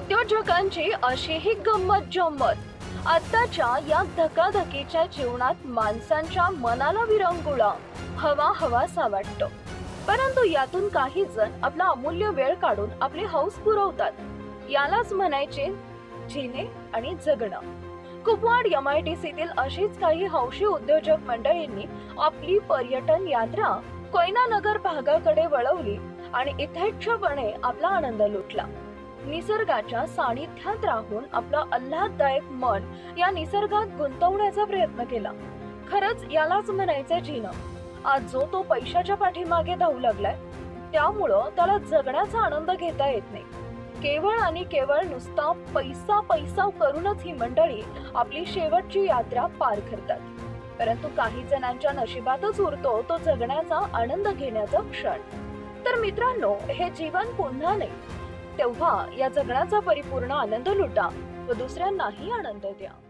उद्योजकांची अशीही गंमत जम्मत आत्ताच्या या धकाधकीच्या जीवनात माणसांच्या मनाला विरंगुळा हवा हवासा वाटतो. परंतु यातून काही जण आपला अमूल्य वेळ काढून आपली हौस पुरवतात. यालाच म्हणायचे जिने आणि जगणं. कुपवाड एम आय टी सीतील अशीच काही हौशी उद्योजक मंडळींनी आपली पर्यटन यात्रा कोयना नगर भागाकडे वळवली आणि इथेच्छपणे आपला आनंद लुटला. निसर्गाच्या सानिध्यात राहून आपलं आल्हाददायक मन या निसर्गात गुंतवण्याचा प्रयत्न केला. खरंच यालाच म्हणायचं जिनं. आज जो तो पैशाच्या पाठीमागे धावू लागलाय त्यामुळं त्याला जगण्याचा आनंद घेता येत नाही. केवळ आणि केवळ नुसता पैसा पैसा करूनच ही मंडळी आपली शेवटची यात्रा पार करतात. परंतु काही जणांच्या नशिबातच उरतो तो जगण्याचा आनंद घेण्याचा क्षण. तर मित्रांनो हे जीवन पुन्हा नाही. तेव्हा या जगण्याचा परिपूर्ण आनंद लुटा. व दुसऱ्यांनाही आनंद द्या.